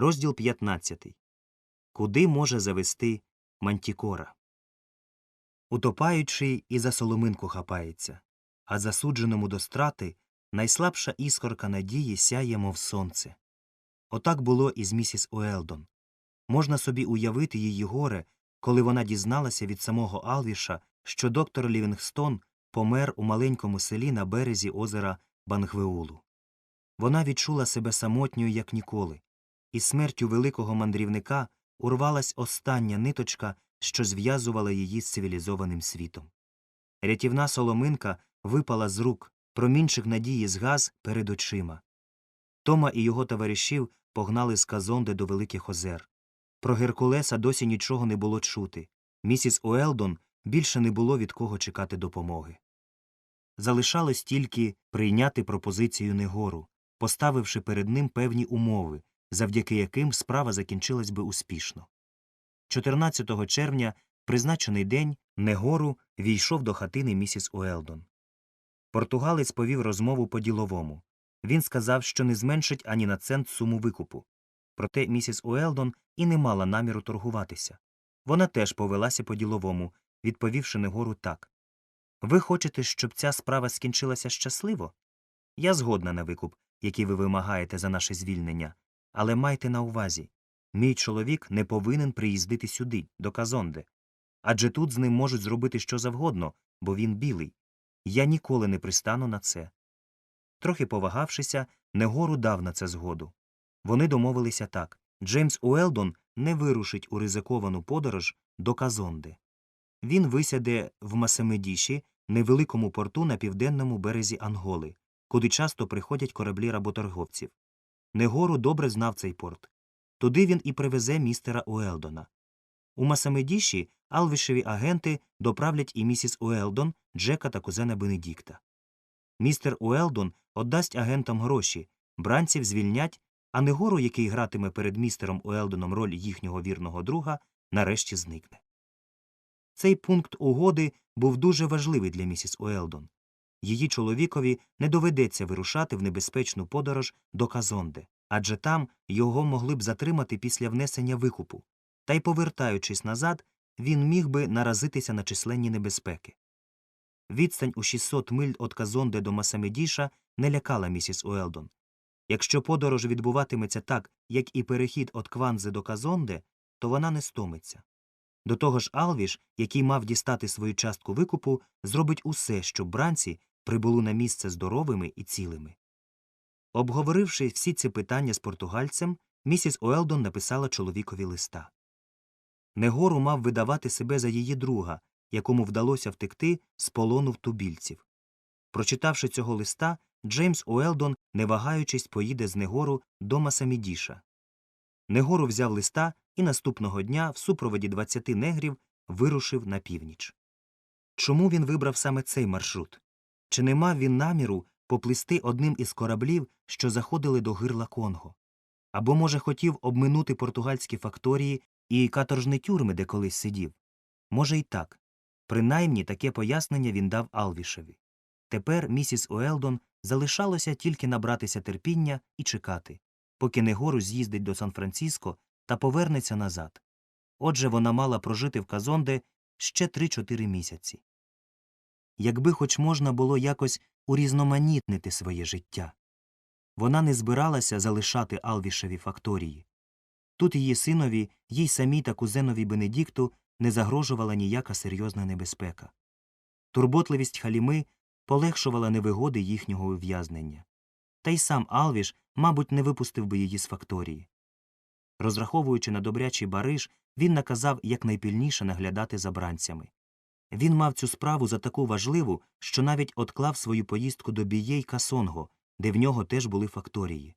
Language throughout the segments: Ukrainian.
Розділ 15. Куди може завести мантікора? Утопаючий і за соломинку хапається, а засудженому до страти найслабша іскорка надії сяє, мов сонце. Отак було і з місіс Уелдон. Можна собі уявити її горе, коли вона дізналася від самого Алвіша, що доктор Лівінгстон помер у маленькому селі на березі озера Бангвеулу. Вона відчула себе самотньою, як ніколи, і смертю великого мандрівника урвалась остання ниточка, що зв'язувала її з цивілізованим світом. Рятівна соломинка випала з рук, промінчик надії згас перед очима. Тома і його товаришів погнали з Казонде до Великих озер. Про Геркулеса досі нічого не було чути. Місіс Уелдон більше не було від кого чекати допомоги. Залишалось тільки прийняти пропозицію Негору, поставивши перед ним певні умови, завдяки яким справа закінчилась би успішно. 14 червня, призначений день, Негору війшов до хатини місіс Уелдон. Португалець повів розмову по діловому. Він сказав, що не зменшить ані на цент суму викупу. Проте місіс Уелдон і не мала наміру торгуватися. Вона теж повелася по діловому, відповівши Негору так. Ви хочете, щоб ця справа скінчилася щасливо? Я згодна на викуп, який ви вимагаєте за наше звільнення, але майте на увазі мій чоловік не повинен приїздити сюди, до Казонде. Адже тут з ним можуть зробити що завгодно, бо він білий. Я ніколи не пристану на це. Трохи повагавшися, Негору дав на це згоду. Вони домовилися так Джеймс Уелдон не вирушить у ризиковану подорож до Казонде. Він висяде в Масамедіші, невеликому порту на південному березі Анголи, куди часто приходять кораблі работорговців. Негору добре знав цей порт. Туди він і привезе містера Уелдона. У Масамедіші алвішеві агенти доправлять і місіс Уелдон, Джека та кузена Бенедікта. Містер Уелдон отдасть агентам гроші, бранців звільнять, а Негору, який гратиме перед містером Уелдоном роль їхнього вірного друга, нарешті зникне. Цей пункт угоди був дуже важливий для місіс Уелдон. Її чоловікові не доведеться вирушати в небезпечну подорож до Казонде, адже там його могли б затримати після внесення викупу, та й, повертаючись назад, він міг би наразитися на численні небезпеки. Відстань у 600 миль від Казонде до Масамедіша не лякала місіс Уелдон. Якщо подорож відбуватиметься так, як і перехід від Кванзи до Казонде, то вона не стомиться. До того ж, Алвіш, який мав дістати свою частку викупу, зробить усе, щоб бранці прибули на місце здоровими і цілими. Обговоривши всі ці питання з португальцем, місіс Уелдон написала чоловікові листа. Негору мав видавати себе за її друга, якому вдалося втекти з полону в тубільців. Прочитавши цього листа, Джеймс Уелдон, не вагаючись, поїде з Негору до Масамідіша. Негору взяв листа і наступного дня в супроводі 20 негрів вирушив на північ. Чому він вибрав саме цей маршрут? Чи не мав він наміру поплисти одним із кораблів, що заходили до гирла Конго? Або, може, хотів обминути португальські факторії і каторжні тюрми, де колись сидів? Може, й так. Принаймні таке пояснення він дав Алвішеві. Тепер місіс Уелдон залишалося тільки набратися терпіння і чекати, поки Негору з'їздить до Сан-Франциско та повернеться назад. Отже, вона мала прожити в Казонде ще 3-4 місяці. Якби хоч можна було якось урізноманітнити своє життя. Вона не збиралася залишати Алвішеві факторії. Тут її синові, їй самій та кузенові Бенедікту не загрожувала ніяка серйозна небезпека. Турботливість халіми полегшувала невигоди їхнього ув'язнення. Та й сам Алвіш, мабуть, не випустив би її з факторії. Розраховуючи на добрячий бариш, він наказав якнайпільніше наглядати за бранцями. Він мав цю справу за таку важливу, що навіть отклав свою поїздку до Бієй Касонго, де в нього теж були факторії.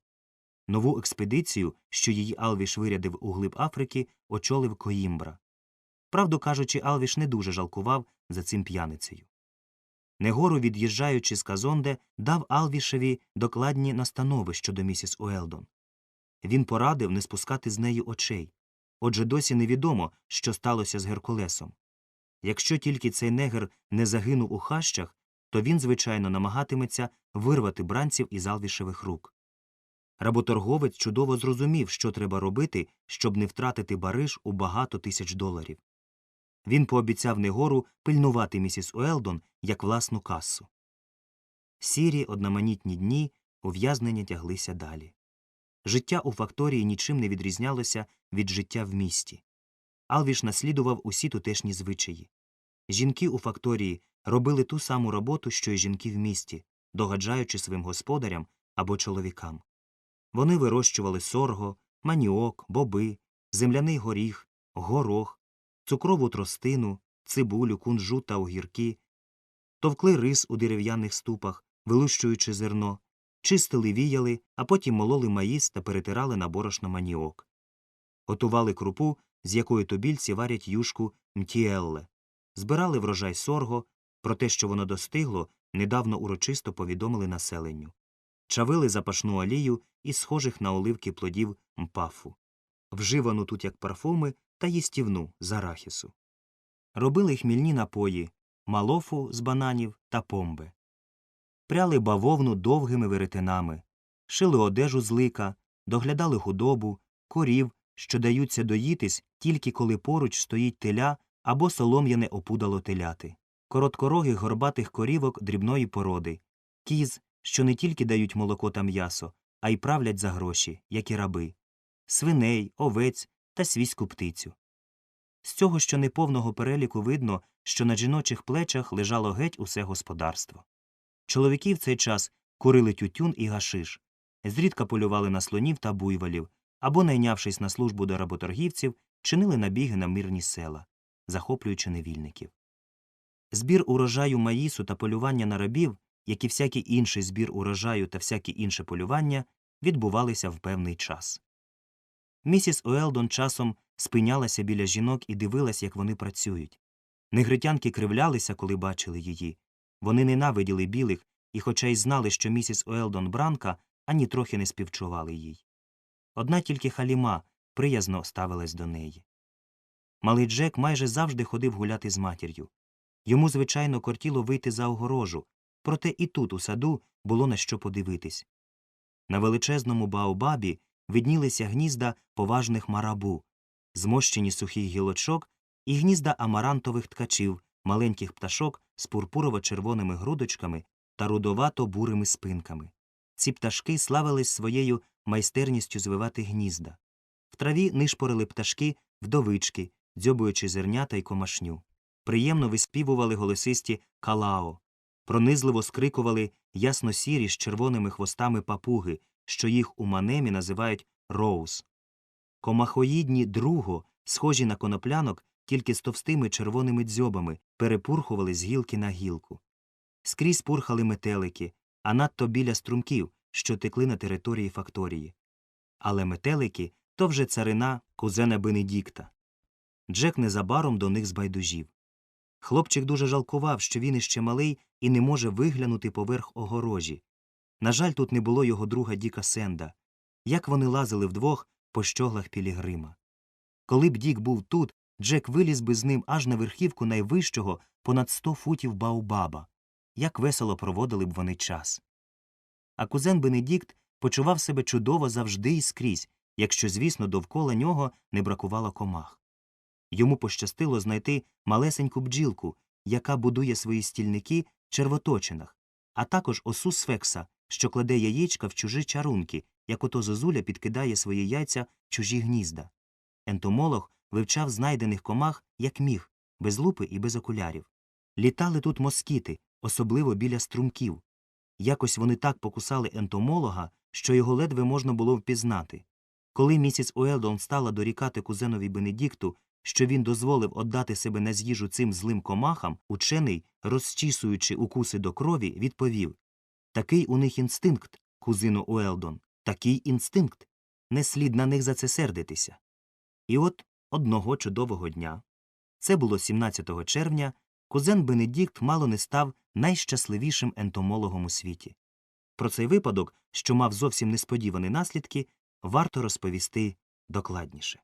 Нову експедицію, що її Алвіш вирядив у глиб Африки, очолив Коїмбра. Правду кажучи, Алвіш не дуже жалкував за цим п'яницею. Негору, від'їжджаючи з Казонде, дав Алвішеві докладні настанови щодо місіс Уелдон. Він порадив не спускати з неї очей. Отже, досі невідомо, що сталося з Геркулесом. Якщо тільки цей негр не загинув у хащах, то він, звичайно, намагатиметься вирвати бранців із Алвішевих рук. Работорговець чудово зрозумів, що треба робити, щоб не втратити бариш у багато тисяч доларів. Він пообіцяв Негору пильнувати місіс Уелдон як власну касу. Сірі одноманітні дні ув'язнення тяглися далі. Життя у факторії нічим не відрізнялося від життя в місті. Алвіш наслідував усі тутешні звичаї. Жінки у факторії робили ту саму роботу, що й жінки в місті, догаджаючи своїм господарям або чоловікам. Вони вирощували сорго, маніок, боби, земляний горіх, горох, цукрову тростину, цибулю, кунжут та огірки, товкли рис у дерев'яних ступах, вилущуючи зерно, чистили віяли, а потім мололи маїс та перетирали на борошно маніок. Готували крупу, з якої тобільці варять юшку мтіелле. Збирали врожай сорго, про те, що воно достигло, недавно урочисто повідомили населенню. Чавили запашну олію із схожих на оливки плодів мпафу, вживану тут як парфуми та їстівну з арахісу. Робили хмільні напої, малофу з бананів та помби. Пряли бавовну довгими веретенами, шили одежу з лика, доглядали худобу, корів, що даються доїтись тільки коли поруч стоїть теля або солом'яне опудало теляти, короткорогих горбатих корівок дрібної породи, кіз, що не тільки дають молоко та м'ясо, а й правлять за гроші, як і раби, свиней, овець та свійську птицю. З цього що неповного переліку видно, що на жіночих плечах лежало геть усе господарство. Чоловіки в цей час курили тютюн і гашиш, зрідка полювали на слонів та буйволів, або, найнявшись на службу до работоргівців, чинили набіги на мирні села, захоплюючи невільників. Збір урожаю маїсу та полювання на рабів, як і всякий інший збір урожаю та всяке інше полювання, відбувалися в певний час. Місіс Уелдон часом спинялася біля жінок і дивилась, як вони працюють. Негритянки кривлялися, коли бачили її. Вони ненавиділи білих і, хоча й знали, що місіс Уелдон бранка, ані трохи не співчували їй. Одна тільки халіма приязно ставилась до неї. Малий Джек майже завжди ходив гуляти з матір'ю. Йому, звичайно, кортіло вийти за огорожу, проте і тут, у саду, було на що подивитись. На величезному баобабі виднілися гнізда поважних марабу, змощені сухих гілочок і гнізда амарантових ткачів, маленьких пташок з пурпурово-червоними грудочками та рудовато-бурими спинками. Ці пташки славились своєю майстерністю звивати гнізда. В траві нишпорили пташки вдовички, дзьобуючи зернята й комашню. Приємно виспівували голосисті калао, пронизливо скрикували ясно-сірі з червоними хвостами папуги, що їх у манемі називають роуз. Комахоїдні друго, схожі на коноплянок, тільки з товстими червоними дзьобами, перепурхували з гілки на гілку. Скрізь пурхали метелики, а надто біля струмків, що текли на території факторії. Але метелики то вже царина кузена Бенедікта. Джек незабаром до них збайдужів. Хлопчик дуже жалкував, що він іще малий і не може виглянути поверх огорожі. На жаль, тут не було його друга Діка Сенда. Як вони лазили вдвох по щоглах Пілігрима. Коли б Дік був тут, Джек виліз би з ним аж на верхівку найвищого понад сто футів Баобаба. Як весело проводили б вони час. А кузен Бенедікт почував себе чудово завжди і скрізь, якщо, звісно, довкола нього не бракувало комах. Йому пощастило знайти малесеньку бджілку, яка будує свої стільники в червоточинах, а також осу сфекса, що кладе яєчка в чужі чарунки, як ото зозуля підкидає свої яйця в чужі гнізда. Ентомолог вивчав знайдених комах як міг, без лупи і без окулярів. Літали тут москіти, особливо біля струмків. Якось вони так покусали ентомолога, що його ледве можна було впізнати. Коли місіс Уелдон стала дорікати кузенові Бенедікту, що він дозволив отдати себе на з'їжу цим злим комахам, учений, розчісуючи укуси до крові, відповів Такий у них інстинкт, кузино Уелдон, такий інстинкт. Не слід на них за це сердитися. І от одного чудового дня, це було 17 червня, кузен Бенедікт мало не став найщасливішим ентомологом у світі. Про цей випадок, що мав зовсім несподівані наслідки, варто розповісти докладніше.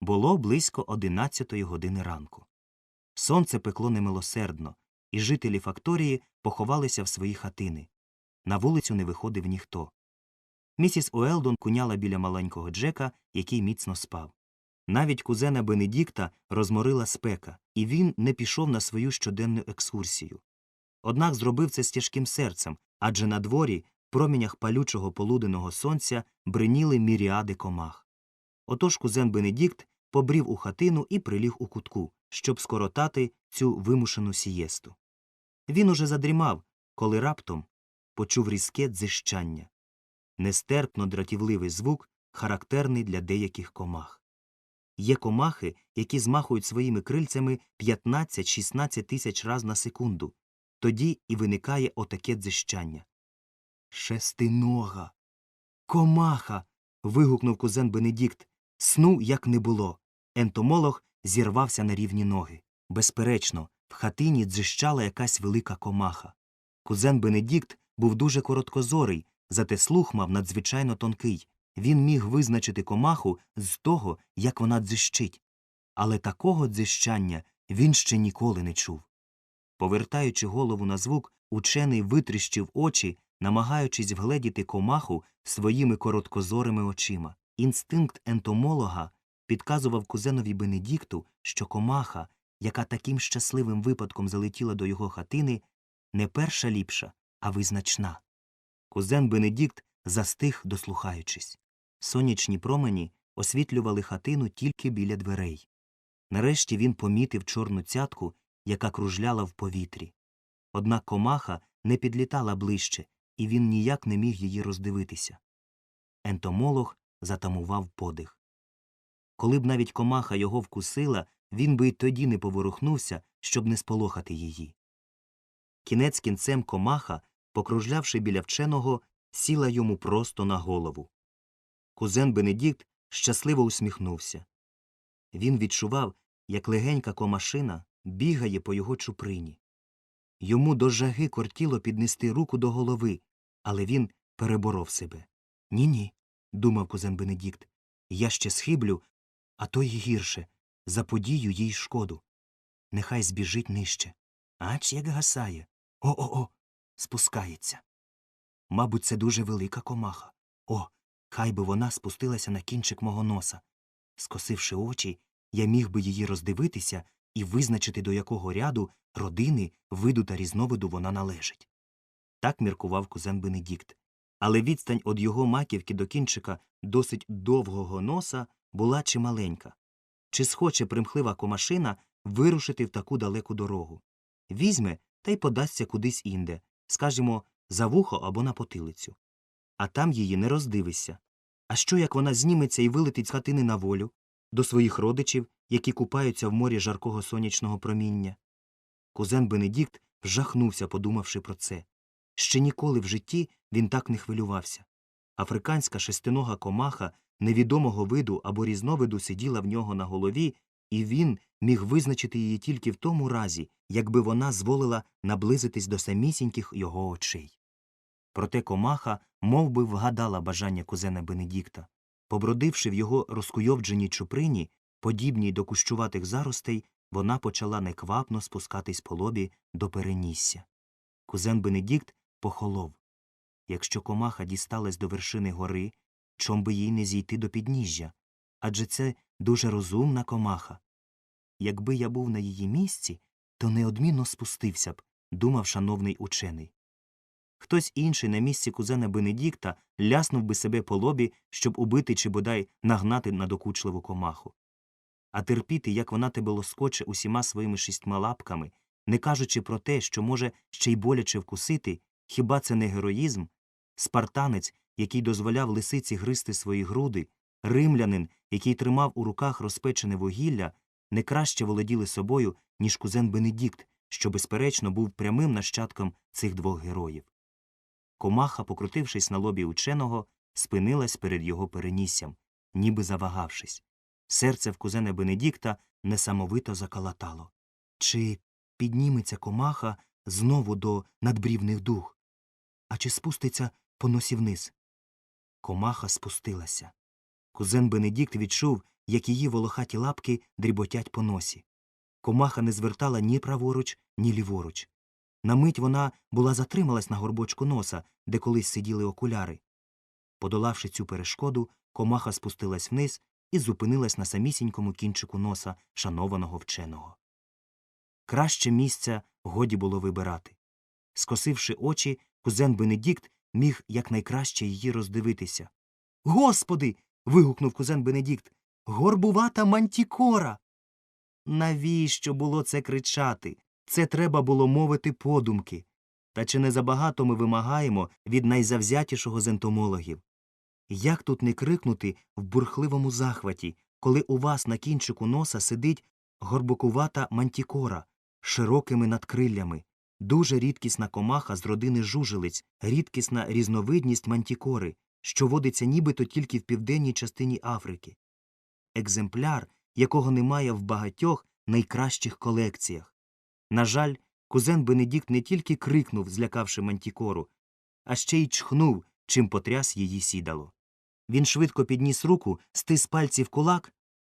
Було близько одинадцятої години ранку. Сонце пекло немилосердно, і жителі факторії поховалися в свої хатини. На вулицю не виходив ніхто. Місіс Уелдон куняла біля маленького Джека, який міцно спав. Навіть кузена Бенедікта розморила спека, і він не пішов на свою щоденну екскурсію. Однак зробив це з тяжким серцем, адже на дворі, в промінях палючого полуденного сонця, бриніли міріади комах. Отож кузен Бенедікт побрів у хатину і приліг у кутку, щоб скоротати цю вимушену сієсту. Він уже задрімав, коли раптом почув різке дзищання. Нестерпно дратівливий звук, характерний для деяких комах. Є комахи, які змахують своїми крильцями 15-16 тисяч раз на секунду. Тоді і виникає отаке дзищання. Шестинога. Комаха. вигукнув кузен Бенедікт. Сну як не було. Ентомолог зірвався на рівні ноги. Безперечно, в хатині дзищала якась велика комаха. Кузен Бенедікт був дуже короткозорий, зате слух мав надзвичайно тонкий. Він міг визначити комаху з того, як вона дзищить. Але такого дзищання він ще ніколи не чув. Повертаючи голову на звук, учений витріщив очі, намагаючись вгледіти комаху своїми короткозорими очима. Інстинкт ентомолога підказував кузенові Бенедікту, що комаха, яка таким щасливим випадком залетіла до його хатини, не перша ліпша, а визначна. Кузен Бенедікт застиг, дослухаючись. Сонячні промені освітлювали хатину тільки біля дверей. Нарешті він помітив чорну цятку, яка кружляла в повітрі. Однак комаха не підлітала ближче, і він ніяк не міг її роздивитися. Ентомолог затамував подих. Коли б навіть комаха його вкусила, він би й тоді не поворухнувся, щоб не сполохати її. Кінець кінцем комаха, покружлявши біля вченого, сіла йому просто на голову. Кузен Бенедікт щасливо усміхнувся. Він відчував, як легенька комашина бігає по його чуприні. Йому до жаги кортіло піднести руку до голови, але він переборов себе. Ні ні, думав кузен Бенедікт. Я ще схиблю, а то й гірше заподію їй шкоду. Нехай збіжить нижче. Ач як гасає. О о о. Спускається. Мабуть, це дуже велика комаха. О, хай би вона спустилася на кінчик мого носа. Скосивши очі, я міг би її роздивитися і визначити, до якого ряду родини, виду та різновиду вона належить. Так міркував кузен Бенедікт. Але відстань від його маківки до кінчика досить довгого носа була чималенька. Чи схоче примхлива комашина вирушити в таку далеку дорогу? Візьме та й подасться кудись інде, скажімо, за вухо або на потилицю. А там її не роздивишся. А що як вона зніметься і вилетить з хатини на волю, до своїх родичів, які купаються в морі жаркого сонячного проміння? Кузен Бенедікт вжахнувся, подумавши про це. Ще ніколи в житті він так не хвилювався. Африканська шестинога комаха невідомого виду або різновиду сиділа в нього на голові, і він міг визначити її тільки в тому разі, якби вона зволила наблизитись до самісіньких його очей. Проте комаха мов би, вгадала бажання кузена Бенедікта. Побродивши в його розкуйовдженій чуприні, подібній до кущуватих заростей, вона почала неквапно спускатись по лобі до перенісся. Кузен Бенедікт похолов. Якщо комаха дісталась до вершини гори, чом би їй не зійти до підніжжя? Адже це дуже розумна комаха. Якби я був на її місці, то неодмінно спустився б, думав шановний учений. Хтось інший на місці кузена Бенедікта ляснув би себе по лобі, щоб убити чи бодай нагнати надокучливу комаху. А терпіти, як вона тебе лоскоче усіма своїми шістьма лапками, не кажучи про те, що може ще й боляче вкусити, хіба це не героїзм? Спартанець, який дозволяв лисиці гризти свої груди, римлянин, який тримав у руках розпечене вугілля, не краще володіли собою, ніж кузен Бенедікт, що, безперечно, був прямим нащадком цих двох героїв. Комаха, покрутившись на лобі ученого, спинилась перед його переніссям, ніби завагавшись. Серце в кузена Бенедікта несамовито закалатало. Чи підніметься комаха знову до надбрівних дух? А чи спуститься по носі вниз? Комаха спустилася. Кузен Бенедікт відчув, як її волохаті лапки дріботять по носі. Комаха не звертала ні праворуч, ні ліворуч. На мить вона була затрималась на горбочку носа, де колись сиділи окуляри. Подолавши цю перешкоду, комаха спустилась вниз і зупинилась на самісінькому кінчику носа шанованого вченого. Краще місця годі було вибирати. Скосивши очі, кузен Бенедікт міг якнайкраще її роздивитися. Господи. вигукнув кузен Бенедікт. Горбувата мантікора. Навіщо було це кричати? Це треба було мовити подумки. Та чи не забагато ми вимагаємо від найзавзятішого з ентомологів? Як тут не крикнути в бурхливому захваті, коли у вас на кінчику носа сидить горбокувата мантікора широкими надкриллями, дуже рідкісна комаха з родини жужелиць, рідкісна різновидність мантікори, що водиться нібито тільки в південній частині Африки. Екземпляр, якого немає в багатьох найкращих колекціях. На жаль, кузен Бенедікт не тільки крикнув, злякавши мантікору, а ще й чхнув, чим потряс її сідало. Він швидко підніс руку, стис пальці в кулак,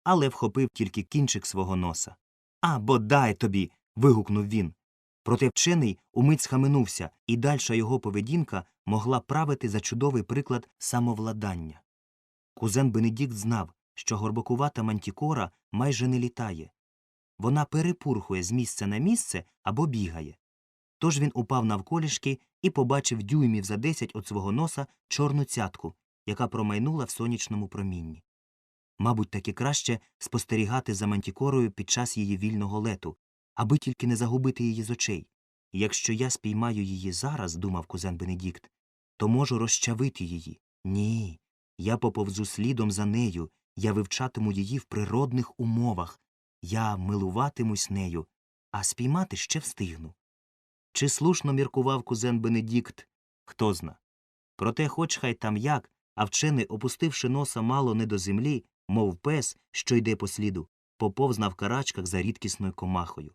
але вхопив тільки кінчик свого носа. А, бодай тобі. вигукнув він. Проте вчений умить схаменувся, і дальша його поведінка могла правити за чудовий приклад самовладання. Кузен Бенедікт знав, що горбокувата мантікора майже не літає. Вона перепурхує з місця на місце або бігає. Тож він упав навколішки і побачив дюймів за десять від свого носа чорну цятку, яка промайнула в сонячному промінні. Мабуть, таки краще спостерігати за мантікорою під час її вільного лету, аби тільки не загубити її з очей. Якщо я спіймаю її зараз, думав кузен Бенедікт, то можу розчавити її. Ні. Я поповзу слідом за нею, я вивчатиму її в природних умовах, я милуватимусь нею, а спіймати ще встигну. Чи слушно міркував кузен Бенедікт, хто зна. Проте, хоч хай там як, а вчений, опустивши носа мало не до землі, мов пес, що йде по сліду, поповз на вкарачках за рідкісною комахою.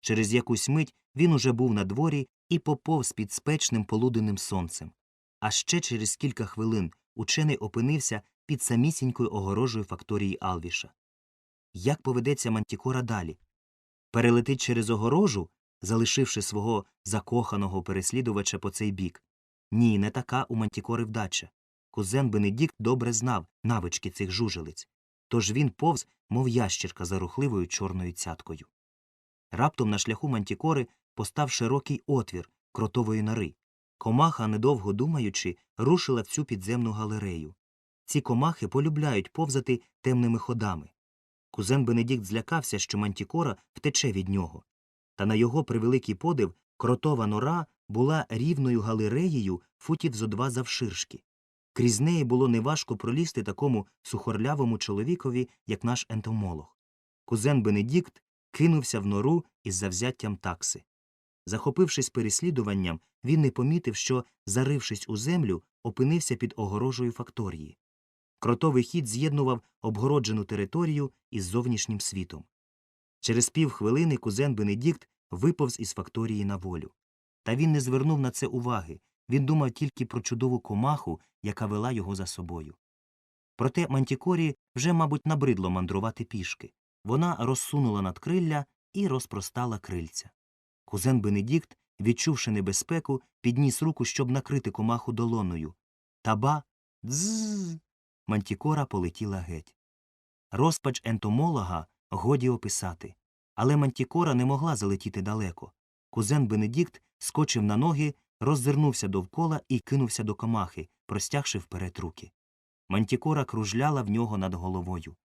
Через якусь мить він уже був на дворі і поповз під спечним полуденним сонцем. А ще через кілька хвилин учений опинився під самісінькою огорожею факторії Алвіша. Як поведеться мантікора далі? Перелетить через огорожу, залишивши свого закоханого переслідувача по цей бік? Ні, не така у мантікори вдача. Кузен Бенедікт добре знав навички цих жужелиць, тож він повз, мов ящірка за рухливою чорною цяткою. Раптом на шляху мантікори постав широкий отвір кротової нори. Комаха, недовго думаючи, рушила в цю підземну галерею. Ці комахи полюбляють повзати темними ходами. Кузен Бенедікт злякався, що мантікора втече від нього. Та на його превеликий подив кротова нора була рівною галереєю футів зо два завширшки. Крізь неї було неважко пролізти такому сухорлявому чоловікові, як наш ентомолог. Кузен Бенедікт кинувся в нору із завзяттям такси. Захопившись переслідуванням, він не помітив, що, зарившись у землю, опинився під огорожею факторії. Кротовий хід з'єднував обгороджену територію із зовнішнім світом. Через півхвилини кузен Бенедікт виповз із факторії на волю. Та він не звернув на це уваги, він думав тільки про чудову комаху, яка вела його за собою. Проте мантікорі вже, мабуть, набридло мандрувати пішки. Вона розсунула надкрилля і розпростала крильця. Кузен Бенедікт, відчувши небезпеку, підніс руку, щоб накрити комаху долоною. Таба дзз. Мантікора полетіла геть. Розпач ентомолога годі описати. Але мантікора не могла залетіти далеко. Кузен Бенедікт скочив на ноги, роззирнувся довкола і кинувся до комахи, простягши вперед руки. Мантікора кружляла в нього над головою.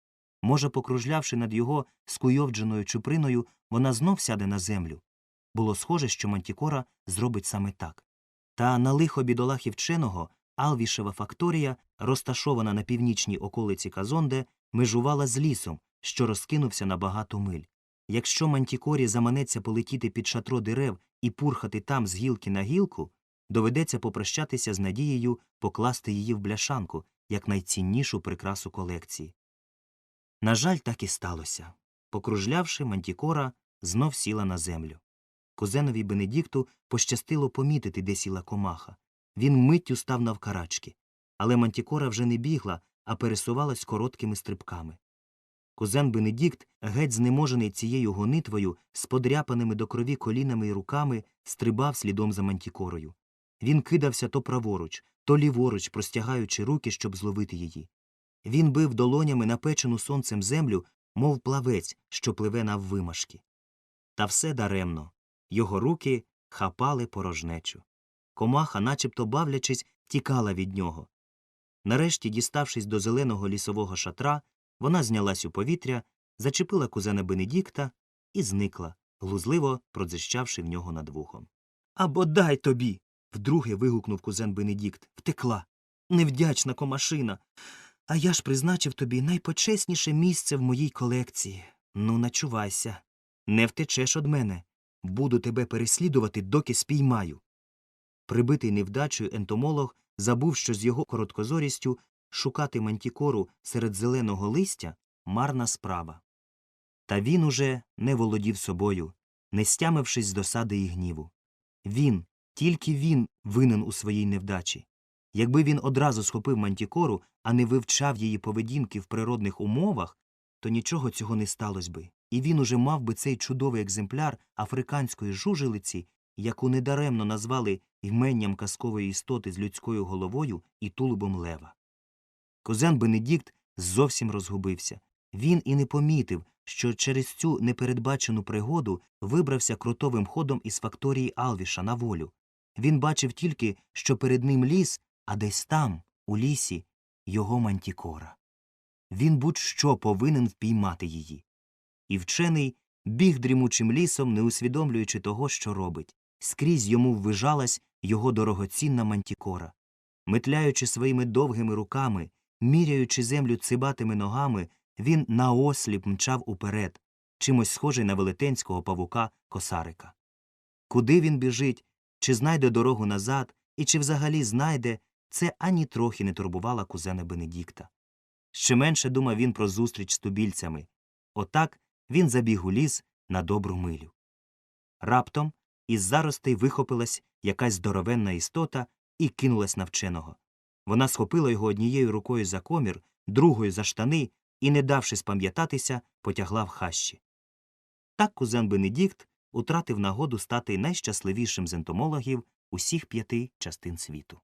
Може, покружлявши над його скуйовдженою чуприною, вона знов сяде на землю. Було схоже, що мантікора зробить саме так. Та на лихо бідолахи вченого Алвішева факторія, розташована на північній околиці Казонде, межувала з лісом, що розкинувся на багато миль. Якщо мантікорі заманеться полетіти під шатро дерев і пурхати там з гілки на гілку, доведеться попрощатися з надією покласти її в бляшанку як найціннішу прикрасу колекції. На жаль, так і сталося. Покружлявши, мантікора знов сіла на землю. Кузенові Бенедікту пощастило помітити, де сіла комаха. Він миттю став навкарачки. Але мантікора вже не бігла, а пересувалась короткими стрибками. Кузен Бенедікт, геть знеможений цією гонитвою, з подряпаними до крові колінами й руками, стрибав слідом за мантікорою. Він кидався то праворуч, то ліворуч простягаючи руки, щоб зловити її. Він бив долонями напечену сонцем землю, мов плавець, що пливе наввимашки. Та все даремно. Його руки хапали порожнечу. Комаха, начебто бавлячись, тікала від нього. Нарешті, діставшись до зеленого лісового шатра, вона знялась у повітря, зачепила кузена Бенедікта і зникла, глузливо продзищавши в нього над вухом. Або дай тобі. вдруге вигукнув кузен Бенедікт. Втекла. Невдячна комашина. А я ж призначив тобі найпочесніше місце в моїй колекції. Ну, начувайся. Не втечеш од мене. Буду тебе переслідувати, доки спіймаю. Прибитий невдачею ентомолог забув, що з його короткозорістю шукати мантікору серед зеленого листя марна справа. Та він уже не володів собою, не стямившись з досади і гніву. Він, тільки він винен у своїй невдачі. Якби він одразу схопив мантікору, а не вивчав її поведінки в природних умовах, то нічого цього не сталося би, і він уже мав би цей чудовий екземпляр африканської жужелиці, яку недаремно назвали іменням казкової істоти з людською головою і тулубом лева. Козен Бенедікт зовсім розгубився. Він і не помітив, що через цю непередбачену пригоду вибрався крутовим ходом із факторії Алвіша на волю. Він бачив тільки, що перед ним ліс, а десь там, у лісі, його мантікора. Він будь-що повинен впіймати її. І вчений біг дрімучим лісом, не усвідомлюючи того, що робить. Скрізь йому ввижалась його дорогоцінна мантікора. Метляючи своїми довгими руками, міряючи землю цибатими ногами, він наосліп мчав уперед, чимось схожий на велетенського павука косарика. Куди він біжить, чи знайде дорогу назад, і чи взагалі знайде, це ані трохи не турбувала кузена Бенедікта. Ще менше думав він про зустріч з тубільцями. Отак він забіг у ліс на добру милю. Раптом із заростей вихопилась якась здоровенна істота і кинулась на вченого. Вона схопила його однією рукою за комір, другою за штани і, не давши спам'ятатися, потягла в хащі. Так кузен Бенедікт утратив нагоду стати найщасливішим з ентомологів усіх п'яти частин світу.